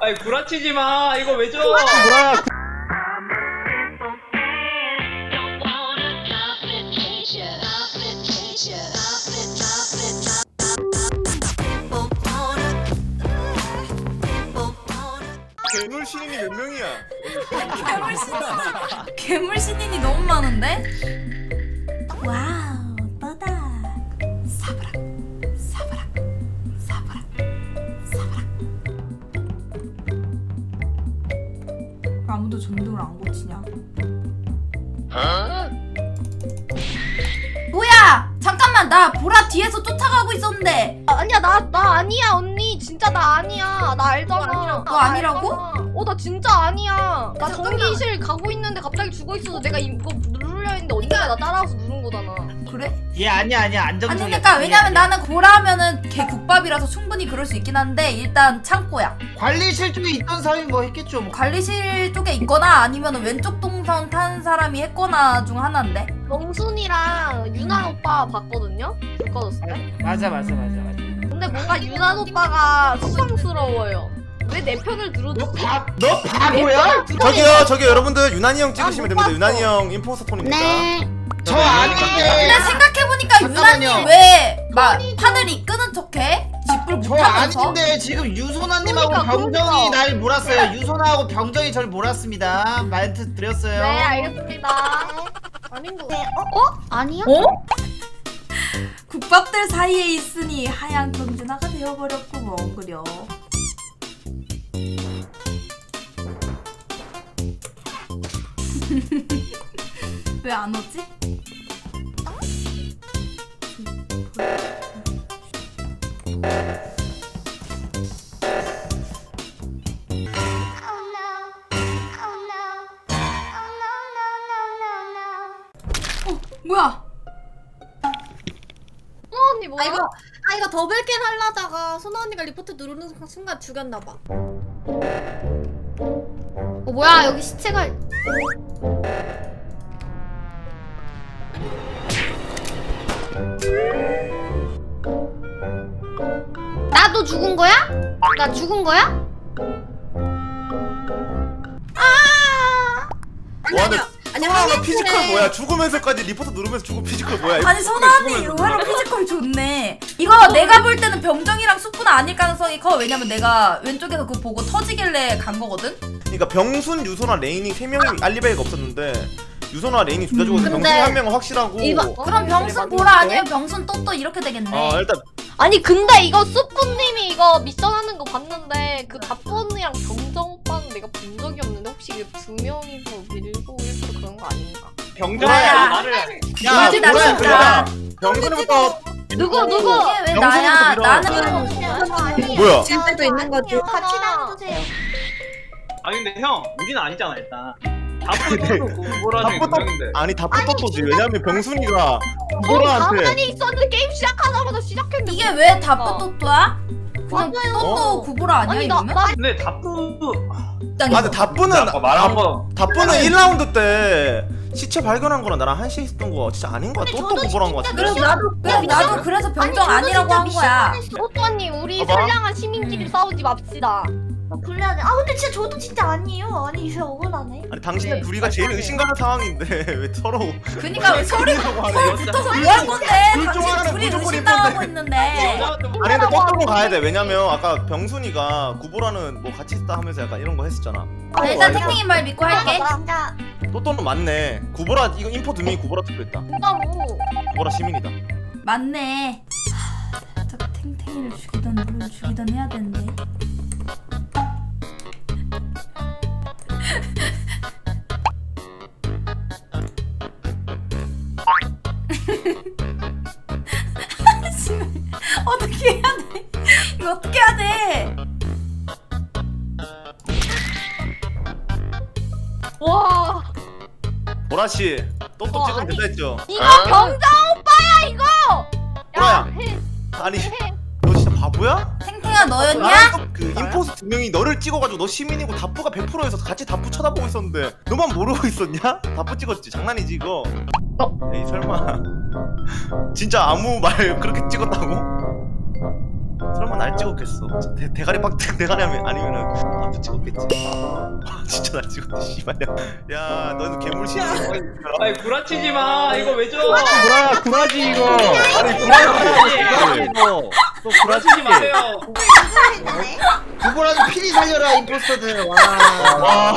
아이 구라치지 마. 이거 왜 줘? 뭐야? 괴물 신인이 몇 명이야? 괴물 신인 괴물 신인이 너무 많은데? 와우 아무도 전등을 안 고치냐? 뭐야! 잠깐만 나 보라 뒤에서 쫓아가고 있었는데. 아니야 나 나 아니야 언니. 진짜 나 아니야. 나 알잖아. 너나 아니라고? 어 나 진짜 아니야. 나 전기실 가고 있는데 갑자기 죽어 있어서 내가 이거 누르려 했는데 언니가 나 따라와서 누른 거잖아 그래? 얘 아니야 아니야 안정적이야. 아니 그러니까 왜냐면 나는 보라면은 걔 국밥이라서 충분히 그럴 수 있긴 한데 일단 창고야 관리실 쪽에 있던 사람이 뭐 했겠죠. 뭐. 관리실 쪽에 있거나 아니면 왼쪽 동선 탄 사람이 했거나 중 하나인데 명순이랑 유난 오빠 봤거든요 불 꺼졌을 때 맞아 맞아 맞아 맞아. 근데 뭔가 유난 오빠가 수상스러워요 왜 내 편을 들어줘 너 바, 너 바보야? 저기요, 저기요, 여러분들 유난히 형 찍으시면 못 됩니다. 봤어. 유난히 형 인포스터 톤입니다. 저 아닌데. 근데 생각해보니까 잠깐만요. 유난히 왜막 판을 이끄는 척해? 짓불 저 못하면서 아닌데 지금 유소나님하고 그러니까, 병정이 그러니까. 날 몰았어요. 유소나하고 병정이 절 몰았습니다. 멘트 드렸어요. 네 알겠습니다 아닌 거 어? 아니야? 어? 국밥들 사이에 있으니 하얀 경진아가 되어버렸고 뭐 그려 왜 안 오지? 어 뭐야 어, 언니 뭐야? 아 이거 아 이거 더블킬 하려다가 소나 언니가 리포트 누르는 순간 죽였나 봐. 어 뭐야 여기 시체가 나도 죽은 거야? 나 죽은 거야? 와, 근데 아니 소나가 피지컬. 뭐야? 죽으면서까지 리포트 누르면서 죽은 피지컬 뭐야? 아니 소나 언니 의외로 피지컬 좋네 이거 내가 볼 때는 병정이랑 숙부는 아닐 가능성이 커 왜냐면 내가 왼쪽에서 그거 보고 터지길래 간 거거든 그러니까 병순, 유소나, 레인이 세 명이 알리바이가 없었는데 유소나, 레인이 둘다 죽어서 근데 병순이 한 명은 확실하고. 이거- 그럼 병순 보라 아니면 병순 또또 이렇게 되겠네 어 일단 아니 근데 이거 수프님이 이거 미션 하는 거 봤는데 그 다프 언니랑 정정 오빠는 내가 본 적이 없는데 혹시 그두 명이서 밀고 일부러 그런 거 아닌가? 병정아 나를 야, 진짜 뭐야, 진짜. 그거야. 병순이부터 누구 누구? 이게 왜 나야 밀어. 나는 뭐야? 진짜도 있는 거지. 같이 나눠주세요. 아 근데 형 우리는 아니잖아 일단. 다프도 구보라 중에 두 다프도- 명인데. 아니 다 붙었지. 왜냐면 병순이가 어, 구보라한테 가만히 있었는데 게임 시작하자마자 시작했는데 이게 왜 다프 또또야? 그냥 맞아요. 또또 어. 구보라 아니야 아니 나, 이러면? 나 근데 다프 아 근데 다프는 아까 말한 거 다프는 1라운드 때 시체 발견한 거랑 나랑 한시 있었던 거 진짜 아닌 거야. 또또 구보란 거 같은데. 그래서 나도 그래 나도 그래서 병정 아니라고 한 거야 오빠님 우리 봐봐. 선량한 시민끼리 싸우지 맙시다. 불리하네. 아 근데 진짜 저도 진짜 아니에요. 아니 이제 억울하네. 아니 당신의 네. 둘이가 제일 의심가는 상황인데 왜 서로 그니까 왜 서로 하네. 서로 붙어서 뭐할 건데 둘 중 당신 하나는 둘이 무조건 의심당하고 있는데 아니 근데 또또는 가야 돼. 왜냐면 아까 병순이가 구보라는 뭐 같이 있다 하면서 약간 이런 거 했었잖아. 네, 일단 탱탱이 말 믿고 할게 진짜 또또는 맞네. 구보라 이거 인포 두 명이 구보라 투표했다. 진짜로. 구보라 시민이다. 맞네 하, 저 탱탱이를 죽이던 누굴 죽이던 해야 되는데 어떻게 해야 돼? 이거 어떻게 해야 돼? 와 보라 씨, 또또 어, 찍으면 아니. 된다 했죠. 이거 병장 오빠야 이거. 뭐야? 해. 아니 너 진짜 바보야? 탱탱아 너였냐? 아, 그 인포스 두 명이 너를 찍어가지고 너 시민이고 다프가 100%에서 같이 다프 쳐다보고 있었는데 너만 모르고 있었냐? 다프 찍었지 장난이지 이거. 에이 설마 진짜 아무 말 그렇게 찍었다고? 설마 날 찍었겠어 대, 대가리 빡 대가리 하면 아니면은 다프 찍었겠지 아, 진짜 날 찍었네 씨발 야 너는 괴물 신이 아이 구라치지 마. 이거 왜 줘? 구라 구라지 이거. 아니 구라지 이거. 또 구라치지 마세요. 두 분한테 피리 살려라 임포스터들 와 와